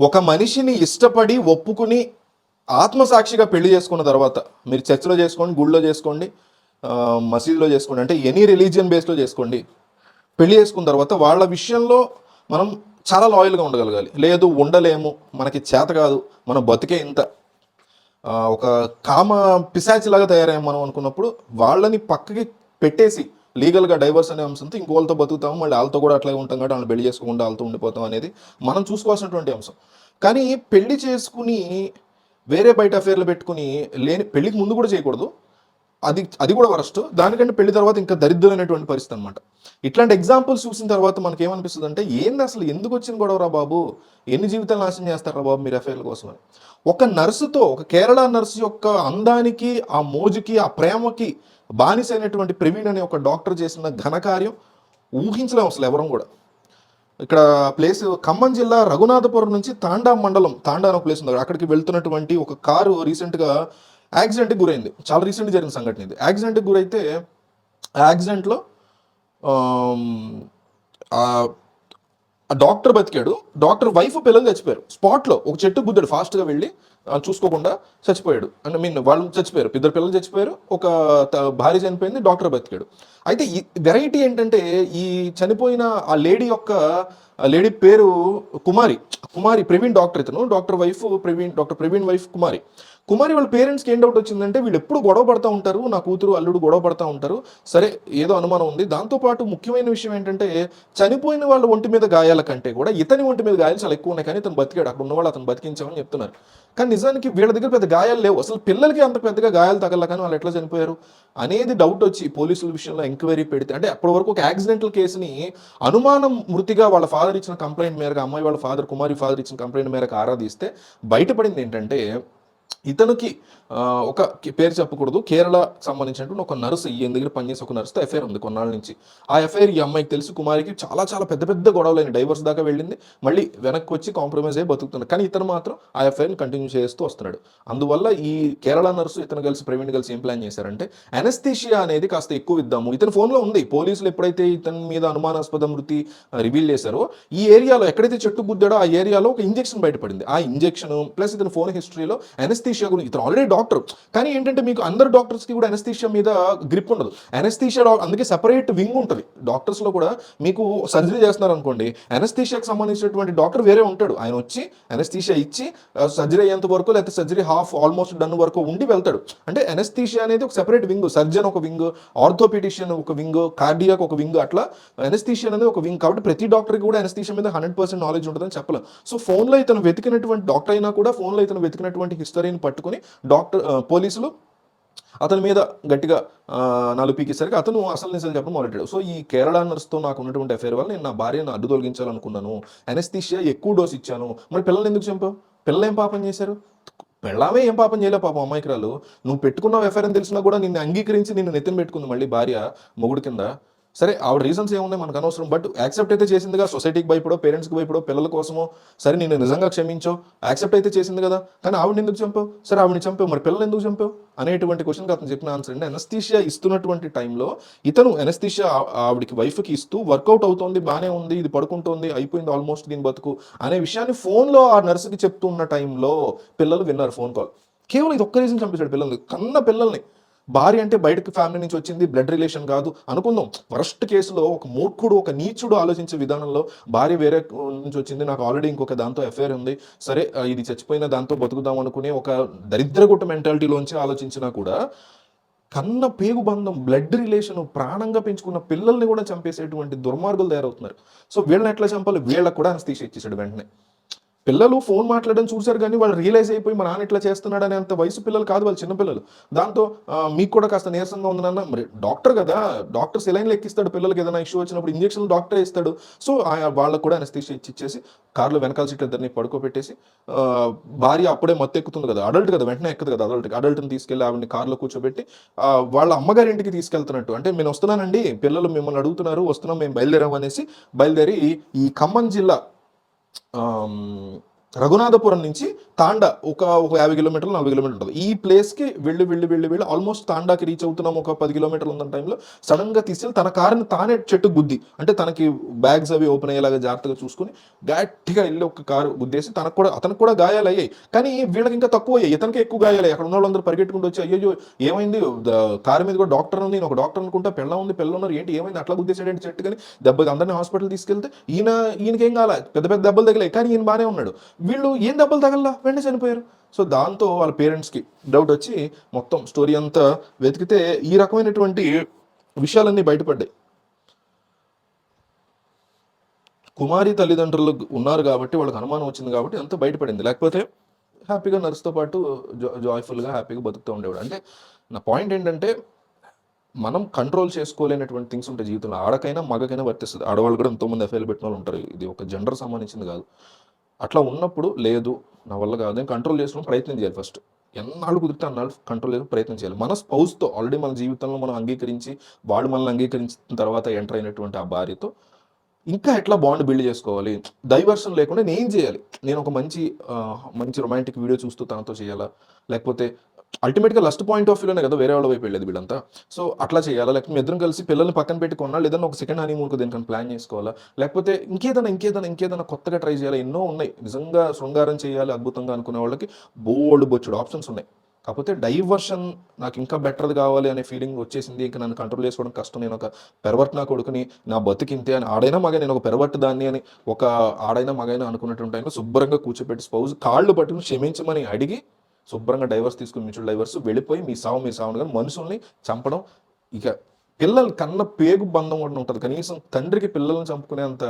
ఒక మనిషిని ఇష్టపడి ఒప్పుకుని ఆత్మసాక్షిగా పెళ్ళి చేసుకున్న తర్వాత మీరు చర్చిలో చేసుకోండి గుళ్ళో చేసుకోండి మసీదులో చేసుకోండి అంటే ఎనీ రిలీజియన్ బేస్లో చేసుకోండి పెళ్ళి చేసుకున్న తర్వాత వాళ్ళ విషయంలో మనం చాలా లాయల్గా ఉండగలగాలి. లేదు ఉండలేము మనకి చేత కాదు మనం బతికే ఇంత. ఒక కామ పిశాచిలాగా తయారయ్యాం మనం అనుకున్నప్పుడు వాళ్ళని పక్కకి పెట్టేసి లీగల్గా డైవర్స్ అనే అంశంతో ఇంకోళ్ళతో బతుకుతాము మళ్ళీ వాళ్ళతో కూడా అట్లాగే ఉంటాం కాబట్టి వాళ్ళని పెళ్ళి చేసుకోకుండా వాళ్ళతో ఉండిపోతాం అనేది మనం చూసుకోవాల్సినటువంటి అంశం. కానీ పెళ్ళి చేసుకుని వేరే బయట అఫేర్లు పెట్టుకుని లేని పెళ్ళికి ముందు కూడా చేయకూడదు. అది అది కూడా వరస్ట్. దానికంటే పెళ్ళి తర్వాత ఇంకా దరిద్రమైనటువంటి పరిస్థితి అనమాట ఇట్లాంటి ఎగ్జాంపుల్స్ చూసిన తర్వాత మనకి ఏమనిపిస్తుంది అంటే ఏంది అసలు ఎందుకు వచ్చిన గొడవరా బాబు? ఎన్ని జీవితాలు నాశనం చేస్తారా బాబు మీరు ఎఫ్ఐఆర్ల కోసం అని ఒక నర్సుతో ఒక కేరళ నర్సు యొక్క అందానికి ఆ మోజుకి ఆ ప్రేమకి బానిసైనటువంటి ప్రవీణ్ అనే ఒక డాక్టర్ చేసిన ఘనకార్యం ఊహించలేం అసలు ఎవరం కూడా. ఇక్కడ ప్లేస్ ఖమ్మం జిల్లా రఘునాథపురం నుంచి తాండా మండలం తాండా అనే ఒక ప్లేస్ ఉంది. అక్కడికి వెళ్తున్నటువంటి ఒక కారు రీసెంట్గా యాక్సిడెంట్కి గురైంది. చాలా రీసెంట్ జరిగిన సంఘటన ఇది. యాక్సిడెంట్కి గురైతే ఆ యాక్సిడెంట్లో డాక్టర్ బతికాడు. డాక్టర్ వైఫ్ పిల్లలు చచ్చిపోయారు. స్పాట్లో ఒక చెట్టు గుద్దాడు. ఫాస్ట్గా వెళ్ళి చూసుకోకుండా చచ్చిపోయాడు. అంటే మీన్ వాళ్ళు చచ్చిపోయారు. ఇద్దరు పిల్లలు చచ్చిపోయారు. ఒక త- భార్య చనిపోయింది. డాక్టర్ బతికాడు. అయితే ఈ వెరైటీ ఏంటంటే ఈ చనిపోయిన ఆ లేడీ యొక్క లేడీ పేరు కుమారి. కుమారి ప్రవీణ్ డాక్టర్ ఇతను. Doctor wife Praveen doctor Praveen wife Kumari. Kumari వాళ్ళ పేరెంట్స్కి ఏం డౌట్ వచ్చిందంటే వీళ్ళు ఎప్పుడు గొడవ పడతా ఉంటారు నా కూతురు అల్లుడు గొడవ పడుతూ ఉంటారు. సరే ఏదో అనుమానం ఉంది. దాంతోపాటు ముఖ్యమైన విషయం ఏంటంటే చనిపోయిన వాళ్ళ ఒంటి మీద గాయాల కంటే కూడా ఇతని ఒంటి మీద గాయాలు చాలా ఎక్కువ ఉన్నాయి. కానీ ఇతను బతికాడు. అక్కడ ఉన్న వాళ్ళు అతను బతికించామని చెప్తున్నారు. కానీ నిజానికి వీళ్ళ దగ్గర పెద్ద గాయాలు లేవు. అసలు పిల్లలకి అంత పెద్దగా గాయాలు తగల కానీ వాళ్ళు ఎట్లా చనిపోయారు? అనేది డౌట్ వచ్చి పోలీసుల విషయంలో ఎంక్వైరీ పెడితే అంటే అప్పటి వరకు ఒక యాక్సిడెంటల్ కేసుని అనుమానం మృతిగా వాళ్ళ ఫాదర్ ఇచ్చిన కంప్లైంట్ మేరకు అమ్మాయి వాళ్ళ ఫాదర్ కుమారి ఫాదర్ ఇచ్చిన కంప్లైంట్ మేరకు ఆరాధిస్తే బయటపడింది ఏంటంటే ఇతనికి ఆ, ఒక పేరు చెప్పకూడదు. కేరళ సంబంధించినటువంటి ఒక నర్సు ఈయన దగ్గర పనిచేసే ఒక నర్సుతో ఎఫ్ఐఆర్ ఉంది కొన్నాళ్ళ నుంచి. ఆ ఎఫ్ఐఆర్ ఈ అమ్మాయికి తెలుసు. కుమారికి చాలా చాలా పెద్ద పెద్ద గొడవలైన డైవర్స్ దాకా వెళ్ళింది. మళ్ళీ వెనక్కి వచ్చి కాంప్రమైజ్ అయ్యి బతుకుతున్నాడు. కానీ ఇతను మాత్రం ఆ ఎఫ్ఐఆర్ని కంటిన్యూ చేస్తూ వస్తున్నాడు. అందువల్ల ఈ కేరళ నర్సు ఇతను కలిసి ప్రవీణ్ కలిసి ఏం ప్లాన్ చేశారంటే అనస్థీషియా అనేది కాస్త ఎక్కువ ఇద్దాము. ఇతని ఫోన్లో ఉంది. పోలీసులు ఎప్పుడైతే ఇతని మీద అనుమానాస్పద మృతి రివీల్ చేశారో ఈ ఏరియాలో ఎక్కడైతే చెట్టు గుద్దాడో ఆ ఏరియాలో ఒక ఇంజెక్షన్ బయటపడింది. ఆ ఇంజెక్షన్ ప్లస్ ఇతని ఫోన్ హిస్టరీలో అనస్థీషియా గురించి ఇతను ఆల్రెడీ డాక్టర్. కానీ ఏంటంటే మీకు అందరు డాక్టర్స్కి కూడా ఎనస్థీషియా మీద గ్రిప్ ఉండదు. ఎనస్థీషియా అందుకే సెపరేట్ వింగ్ ఉంటుంది. డాక్టర్స్లో కూడా మీకు సర్జరీ చేస్తున్నారు అనుకోండి ఎనస్థీషియాకి సంబంధించినటువంటి డాక్టర్ వేరే ఉంటాడు. ఆయన వచ్చి ఎనస్థీషియా ఇచ్చి సర్జరీ అయ్యేంత వరకు లేకపోతే సర్జరీ హాఫ్ ఆల్మోస్ట్ డన్ వరకు ఉండి వెళ్తాడు. అంటే ఎనస్థీషియా అనేది ఒక సెపరేట్ వింగ్ సర్జన్ ఒక వింగ్ ఆర్థోపెడిషియన్ ఒక వింగ్ కార్డియాక్ ఒక వింగ్ అట్లా అనస్థీషియా అనేది ఒక వింగ్ కాబట్టి ప్రతి డాక్టర్కి కూడా ఎనస్థీషియా మీద హండ్రెడ్ పర్సెంట్ నాలెడ్జ్ ఉంటుందని చెప్పలేదు సో ఫోన్లో ఇతను వెతికినటువంటి డాక్టర్ అయినా కూడా ఫోన్లో ఇతను వెతికినటువంటి హిస్టరీని పట్టుకుని డాక్టర్ డాక్టర్ పోలీసులు అతని మీద గట్టిగా ఆ, నాలుగు పీకేసరికి అతను అసలు నిజాలు చెప్పడం మొదలెట్టాడు సో ఈ కేరళ నర్స్తో నాకు ఉన్నటువంటి అఫేర్ వల్ల నేను నా భార్యను అడ్డు తొలగించాలనుకున్నాను అనస్థీషియా ఎక్కువ డోస్ ఇచ్చాను. మరి పిల్లల్ని ఎందుకు చంపావు? పిల్లలు ఏం పాపం చేశారు? పెళ్ళామే ఏం పాపం చేయలే పాపం అమాయకురాలు. నువ్వు పెట్టుకున్న ఎఫ్ఐఆర్ అని తెలిసినా కూడా నిన్ను అంగీకరించి నిన్ను నెత్తిన పెట్టుకుంది మళ్ళీ భార్య మొగుడు కింద. సరే ఆవిడ రీజన్స్ ఏమున్నాయి మనకు అనవసరం. బట్ యాక్సెప్ట్ అయితే చేసిందిగా సొసైటీకి భయపడో పేరెంట్స్కి భయపడో పిల్లల కోసమో సరే నేను నిజంగా క్షమించో యాక్సెప్ట్ అయితే చేసింది కదా. కానీ ఆవిడని ఎందుకు చంపావు? సరే ఆవిడని చంపావు. మరి పిల్లలు ఎందుకు చంపావు? అనేటువంటి క్వశ్చన్కి అతను చెప్పిన ఆన్సర్ అంటే అనస్థీషియా ఇస్తున్నటువంటి టైంలో ఇతను ఎనస్థీషియా ఆవిడకి వైఫ్కి ఇస్తూ వర్కౌట్ అవుతోంది బాగానే ఉంది ఇది పడుకుంటోంది అయిపోయింది ఆల్మోస్ట్ దీని బతుకు అనే విషయాన్ని ఫోన్లో ఆ నర్సుకి చెప్తున్న టైంలో పిల్లలు విన్నారు ఫోన్ కాల్ కేవలం ఇది ఒక్క రీజన్ చంపేశాడు పిల్లల్ని. కన్న పిల్లల్ని. భార్య అంటే బయటకు ఫ్యామిలీ నుంచి వచ్చింది బ్లడ్ రిలేషన్ కాదు. అనుకుందాం వరస్ట్ కేసులో ఒక మూర్ఖుడు ఒక నీచుడు ఆలోచించే విధానంలో భార్య వేరే నుంచి వచ్చింది. నాకు ఆల్రెడీ ఇంకొక దాంతో ఎఫ్ఐఆర్ ఉంది. సరే ఇది చచ్చిపోయిన దాంతో బతుకుదాం అనుకునే ఒక దరిద్రగుట్ట మెంటాలిటీలోంచి ఆలోచించినా కూడా కన్న పేగు బంధం బ్లడ్ రిలేషన్ ప్రాణంగా పెంచుకున్న పిల్లల్ని కూడా చంపేసేటువంటి దుర్మార్గులు తయారవుతున్నారు. సో వీళ్ళని ఎట్లా చంపాలి? వీళ్ళకు కూడా అనస్థీషియా ఇచ్చేసాడు వెంటనే. పిల్లలు ఫోన్ మాట్లాడడం చూశారు కానీ వాళ్ళు రియలైజ్ అయిపోయి మా నాన్న ఇట్లా చేస్తున్నాడు అనే అంత వయసు పిల్లలు కాదు వాళ్ళు చిన్న పిల్లలు. దాంతో మీకు కూడా కాస్త నీరసంగా ఉంది నాన్న. మరి డాక్టర్ కదా డాక్టర్ సెలైన్ ఎక్కిస్తాడు పిల్లలకి ఏదైనా ఇష్యూ వచ్చినప్పుడు ఇంజక్షన్ డాక్టర్ ఇస్తాడు. సో వాళ్ళకు కూడా ఆయన ఇచ్చి ఇచ్చేసి కార్లో వెనకాల సీట్ ఇద్దరిని పడుకోబెట్టేసి భార్య అప్పుడే మత్తు ఎక్కుతుంది కదా అడల్ట్ కదా వెంటనే ఎక్కదు కదా అడల్ట్ అడల్ట్ని తీసుకెళ్ళి ఆవిడని కార్లో కూర్చోబెట్టి వాళ్ళ అమ్మగారి ఇంటికి తీసుకెళ్తున్నట్టు. అంటే నేను వస్తున్నానండి పిల్లలు మిమ్మల్ని అడుగుతున్నారు వస్తున్నాం మేము బయలుదేరాం అనేసి బయలుదేరి ఈ ఖమ్మం జిల్లా రఘునాథపురం నుంచి తాండా ఒక ఒక యాభై కిలోమీటర్లు నలభై కిలోమీటర్లు ఉంటుంది. ఈ ప్లేస్కి వెళ్ళి వెళ్ళి వెళ్ళి వెళ్ళి ఆల్మోస్ట్ తాండాకి రీచ్ అవుతున్నాం. ఒక పది కిలోమీటర్లు ఉన్న టైంలో సడన్గా తీసుకెళ్ళి తన కారుని తానే చెట్టు గుద్ది. అంటే తనకి బ్యాగ్స్ అవి ఓపెన్ అయ్యేలాగా జాగ్రత్తగా చూసుకుని గట్టిగా వెళ్ళి ఒక కారు గుద్దేసి తనకు కూడా అతనికి కూడా గాయాలు అయ్యాయి. కానీ వీళ్ళకి ఇంకా తక్కువ అయ్యాయి. ఇతనికి ఎక్కువ గాయాలు అక్కడ ఉన్న వాళ్ళందరూ పరిగెట్టుకుంటూ వచ్చి అయ్యో ఏమైంది? కారు మీద కూడా డాక్టర్ ఉంది. నేను ఒక డాక్టర్ అనుకుంటా. పిల్ల ఉంది. పిల్ల ఉన్నారు. ఏంటి? ఏమైంది? అట్లా గుద్దేసాడు చెట్టు? కానీ దెబ్బ అందరినీ హాస్పిటల్ తీసుకెళ్తే ఈయన ఈయనకేం కాలే? పెద్ద పెద్ద దెబ్బలు తగిలాయి. కానీ ఈయన బాగానే ఉన్నాడు. వీళ్ళు ఏం దెబ్బలు తగలలా? వెంటనే చనిపోయారు. సో దాంతో వాళ్ళ పేరెంట్స్కి డౌట్ వచ్చి మొత్తం స్టోరీ అంతా వెతికితే ఈ రకమైనటువంటి విషయాలన్నీ బయటపడ్డాయి. కుమారి తల్లిదండ్రులు ఉన్నారు కాబట్టి వాళ్ళకి అనుమానం వచ్చింది కాబట్టి అంతా బయటపడింది. లేకపోతే హ్యాపీగా నర్స్తో పాటు జా జాయ్ఫుల్గా హ్యాపీగా బతుకుతూ ఉండేవాడు. అంటే నా పాయింట్ ఏంటంటే మనం కంట్రోల్ చేసుకోలేనటువంటి థింగ్స్ ఉంటాయి జీవితంలో ఆడకైనా మగకైనా వర్తిస్తుంది. ఆడవాళ్ళు కూడా ఎంతోమంది ఎఫ్ఐలు పెట్టిన వాళ్ళు ఉంటారు. ఇది ఒక జెండర్ సంబంధించింది కాదు. అట్లా ఉన్నప్పుడు లేదు. నా వల్ల కాదు. నేను కంట్రోల్ చేసుకోవడం ప్రయత్నం చేయాలి ఫస్ట్ ఎన్నాళ్ళు కుదిరితే అన్నాళ్ళు కంట్రోల్ చేసుకుని ప్రయత్నం చేయాలి. మన స్పౌస్తో ఆల్రెడీ మన జీవితంలో మనం అంగీకరించి వాడు మనల్ని అంగీకరించిన తర్వాత ఎంటర్ అయినటువంటి ఆ భార్యతో ఇంకా ఎట్లా బాండ్ బిల్డ్ చేసుకోవాలి? డైవర్షన్ లేకుండా నేను ఏం చేయాలి? నేను ఒక మంచి మంచి రొమాంటిక్ వీడియో చూస్తూ తనతో చేయాలా? లేకపోతే అల్టిమేట్గా లస్ట్ పాయింట్ ఆఫ్ వ్యూలోనే కదా వేరే వాళ్ళ వైపు వెళ్ళేది వీళ్ళంతా. సో అట్లా చేయాలా? లేకపోతే మీ ఇద్దరం కలిసి పిల్లల్ని పక్కన పెట్టి కొనాలి ఏదైనా ఒక సెకండ్ హనీమూన్కి దేనికని ప్లాన్ చేసుకోవాలా? లేకపోతే ఇంకేదైనా ఇంకేదైనా ఇంకేదైనా కొత్తగా ట్రై చేయాలి? ఎన్నో ఉన్నాయి. నిజంగా శృంగారం చేయాలి అద్భుతంగా అనుకునే వాళ్ళకి బోల్డ్ బొచ్చుడు ఆప్షన్స్ ఉన్నాయి. కాకపోతే డైవర్షన్ నాకు ఇంకా బెటర్ది కావాలి అనే ఫీలింగ్ వచ్చేసింది. ఇంకా నన్ను కంట్రోల్ చేసుకోవడం కష్టం. నేను ఒక పెరవర్ట్ నా కొడుకుని నా బతికింతే అని ఆడైనా మగ నేను ఒక పెరవర్ట్ దాన్ని అని ఒక ఆడైనా మగైనా అనుకున్నటువంటి టైంలో శుభ్రంగా కూర్చోబెట్టి స్పౌజ్ కాళ్ళు పట్టుకుని క్షమించమని అడిగి శుభ్రంగా డైవర్స్ తీసుకుని మ్యూచువల్ డైవర్స్ వెళ్ళిపోయి మీ సావు మీ సావును కానీ మనుషుల్ని చంపడం ఇక పిల్లలు కన్న పేగు బంధం కూడా ఉంటుంది. కనీసం తండ్రికి పిల్లల్ని చంపుకునేంత